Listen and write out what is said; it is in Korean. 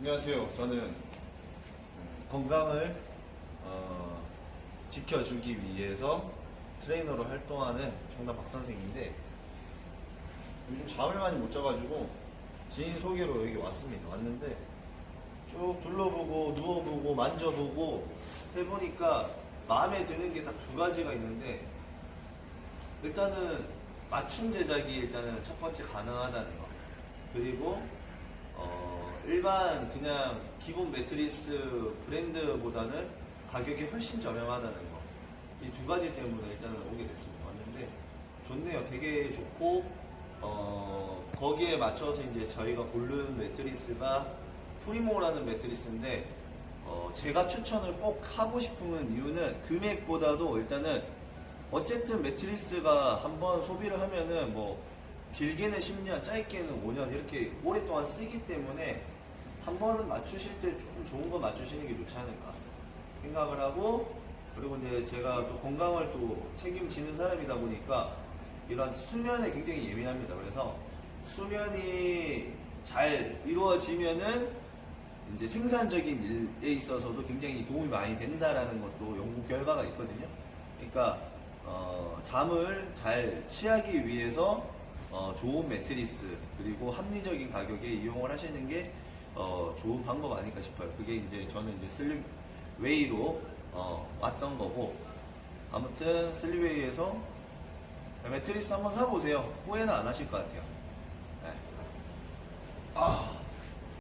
안녕하세요. 저는 음, 건강을 어, 지켜주기 위해서 트레이너로 활동하는 정답 박선생인데 요즘 잠을 많이 못 자가지고 지인 소개로 여기 왔습니다. 왔는데 쭉 둘러보고 누워보고 만져보고 해보니까 마음에 드는 게 딱 두 가지가 있는데 일단은 맞춤 제작이 일단은 첫 번째 가능하다는 거 그리고 어, 일반 그냥 기본 매트리스 브랜드보다는 가격이 훨씬 저렴하다는 거. 이 두 가지 때문에 일단은 오게 됐습니다. 왔는데 좋네요. 되게 좋고 어, 거기에 맞춰서 이제 저희가 고른 매트리스가 프리모라는 매트리스인데 어, 제가 추천을 꼭 하고 싶은 이유는 금액보다도 일단은 어쨌든 매트리스가 한번 소비를 하면은 뭐 길게는 10년, 짧게는 5년 이렇게 오랫동안 쓰기 때문에 한 번은 맞추실 때 조금 좋은 거 맞추시는 게 좋지 않을까 생각을 하고 그리고 이제 제가 또 건강을 또 책임지는 사람이다 보니까 이런 수면에 굉장히 예민합니다. 그래서 수면이 잘 이루어지면은 이제 생산적인 일에 있어서도 굉장히 도움이 많이 된다라는 것도 연구 결과가 있거든요. 그러니까 어, 잠을 잘 취하기 위해서 어, 좋은 매트리스 그리고 합리적인 가격에 이용을 하시는 게 어, 좋은 방법 아닐까 싶어요. 그게 이제 저는 이제 슬립 웨이로 어, 왔던 거고 아무튼 슬립웨이에서 매트리스 한번 사보세요. 후회는 안 하실 것 같아요.